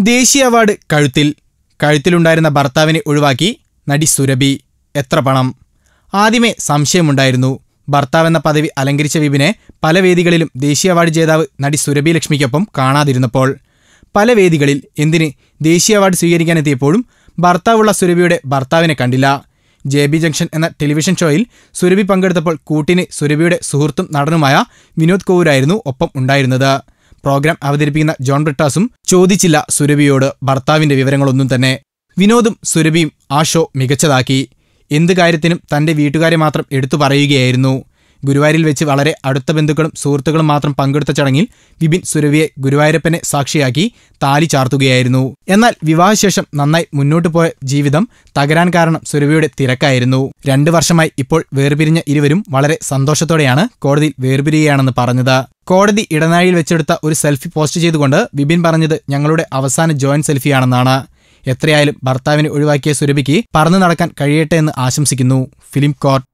ദേശീയ അവാർഡ് കഴുത്തിൽ. കഴുത്തിലുണ്ടായിരുന്ന ഭർത്താവിനെ ഒഴിവാക്കി നടി സുരഭി. എത്ര പണം? ആദ്യമേ സംശയമുണ്ടായിരുന്നു. ഭർത്താവെന്ന പദവി അലങ്കരിച്ച വിപിനെ പല വേദികളിലും ദേശീയ അവാർഡ് ജേതാവ് നടി സുരഭി ലക്ഷ്മിക്കൊപ്പം കാണാതിരുന്നപ്പോൾ. പല വേദികളിൽ എന്തിന് ദേശീയ അവാർഡ് സ്വീകരിക്കാനെത്തിയപ്പോഴും ഭർത്താവുള്ള സുരഭിയുടെ ഭർത്താവിനെ കണ്ടില്ല. ജെ ബി ജംഗ്ഷൻ എന്ന ടെലിവിഷൻ ഷോയിൽ സുരഭി പങ്കെടുത്തപ്പോൾ കൂട്ടിന് സുരഭിയുടെ സുഹൃത്തും നടനുമായ വിനോദ് കൗരായിരുന്നു ഒപ്പം ഉണ്ടായിരുന്നത്. പ്രോഗ്രാം അവതരിപ്പിക്കുന്ന ജോൺ ബ്രിട്ടാസും ചോദിച്ചില്ല സുരഭിയോട് ഭർത്താവിന്റെ വിവരങ്ങളൊന്നും തന്നെ. വിനോദും സുരഭിയും ആ ഷോ മികച്ചതാക്കി. എന്ത് കാര്യത്തിനും തന്റെ വീട്ടുകാരെ മാത്രം എടുത്തു പറയുകയായിരുന്നു. ഗുരുവായൂരിൽ വെച്ച് വളരെ അടുത്ത ബന്ധുക്കളും സുഹൃത്തുക്കളും മാത്രം പങ്കെടുത്ത ചടങ്ങിൽ വിപിൻ സുരവിയെ ഗുരുവായൂരപ്പനെ സാക്ഷിയാക്കി താലി ചാർത്തുകയായിരുന്നു. എന്നാൽ വിവാഹശേഷം നന്നായി മുന്നോട്ടു പോയ ജീവിതം തകരാൻ കാരണം സുരവിയുടെ തിരക്കായിരുന്നു. രണ്ടു വർഷമായി ഇപ്പോൾ വേർപിരിഞ്ഞ ഇരുവരും വളരെ സന്തോഷത്തോടെയാണ് കോടതിയിൽ വേർപിരിയുകയാണെന്ന് പറഞ്ഞത്. കോടതി ഇടനാഴിയിൽ വെച്ചെടുത്ത ഒരു സെൽഫി പോസ്റ്റ് ചെയ്തുകൊണ്ട് വിപിൻ പറഞ്ഞത് ഞങ്ങളുടെ അവസാന ജോയിന്റ് സെൽഫിയാണെന്നാണ്. എത്രയായാലും ഭർത്താവിനെ ഒഴിവാക്കിയ സുരഭിക്ക് പറന്നു നടക്കാൻ കഴിയട്ടെ എന്ന് ആശംസിക്കുന്നു. Film court.